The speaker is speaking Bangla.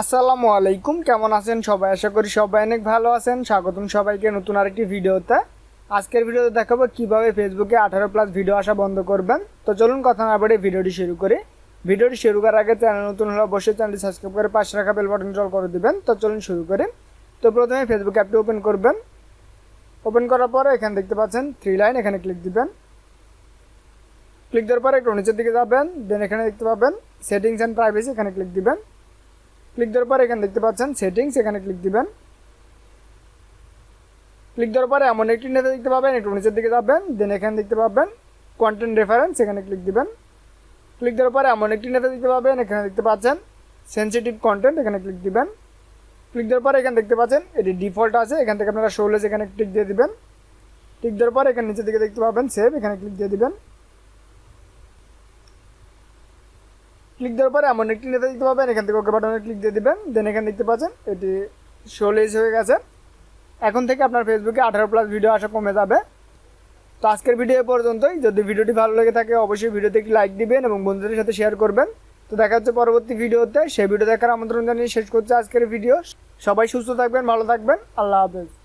আসসালামু আলাইকুম, কেমন আছেন সবাই? আশা করি সবাই অনেক ভালো আছেন। স্বাগতম সবাইকে নতুন আরেকটি ভিডিওতে। আজকের ভিডিওতে দেখাবো কীভাবে ফেসবুকে আঠারো প্লাস ভিডিও আসা বন্ধ করবেন। তো চলুন কথা না বলে ভিডিওটি শুরু করি। ভিডিওটি শুরু করার আগে চ্যানেল নতুন হলে অবশ্যই চ্যানেলটি সাবস্ক্রাইব করে পাশে রাখা বেল বাটন জল করে দিবেন। তো চলুন শুরু করি। তো প্রথমে ফেসবুক অ্যাপটি ওপেন করবেন। ওপেন করার পরে এখানে দেখতে পাচ্ছেন থ্রি লাইন এখানে ক্লিক দিবেন। ক্লিক দেওয়ার পরে একটু নিচের দিকে যাবেন। দেন এখানে দেখতে পাবেন সেটিংস অ্যান্ড প্রাইভেসি এখানে ক্লিক দিবেন। ক্লিক দেওয়ার পরে এখানে দেখতে পাচ্ছেন সেটিংস, এখানে ক্লিক দিবেন। ক্লিক দেওয়ার পরে এমন একটি নেতা দেখতে পাবেন, একটু নিচের দিকে যাবেন, দেন এখানে দেখতে পাবেন কন্টেন্ট রেফারেন্স এখানে ক্লিক দিবেন। ক্লিক দেওয়ার পরে এমন একটি নেতা দেখতে পাবেন, এখানে দেখতে পাচ্ছেন সেন্সিটিভ কন্টেন্ট এখানে ক্লিক দিবেন। ক্লিক দেওয়ার পরে এখানে দেখতে পাচ্ছেন এটি ডিফল্ট আছে, এখান থেকে আপনারা শোলেস এখানে ক্লিক দিয়ে দিবেন। ক্লিক দেওয়ার পরে এখানে নিচের দিকে দেখতে পাবেন সেভ এখানে ক্লিক দিয়ে দিবেন। ক্লিক দেওয়ার পরে এমন একটি নেতা দিতে পাবেন এখান থেকে ওকে বাটনে ক্লিক দিয়ে দেবেন দেন এখানে দেখতে পাচ্ছেন এটি শোলেজ হয়ে গেছে। এখন থেকে আপনার ফেসবুকে আঠারো প্লাস ভিডিও আসা কমে যাবে। তো আজকের ভিডিও পর্যন্তই। যদি ভিডিওটি ভালো লেগে থাকে, অবশ্যই ভিডিওতে একটি লাইক দিবেন এবং বন্ধুদের সাথে শেয়ার করবেন। তো দেখা হচ্ছে পরবর্তী ভিডিওতে সেই ভিডিও দেখার আমন্ত্রণ জানিয়ে শেষ করছে আজকের ভিডিও সবাই সুস্থ থাকবেন, ভালো থাকবেন। আল্লাহ হাফেজ।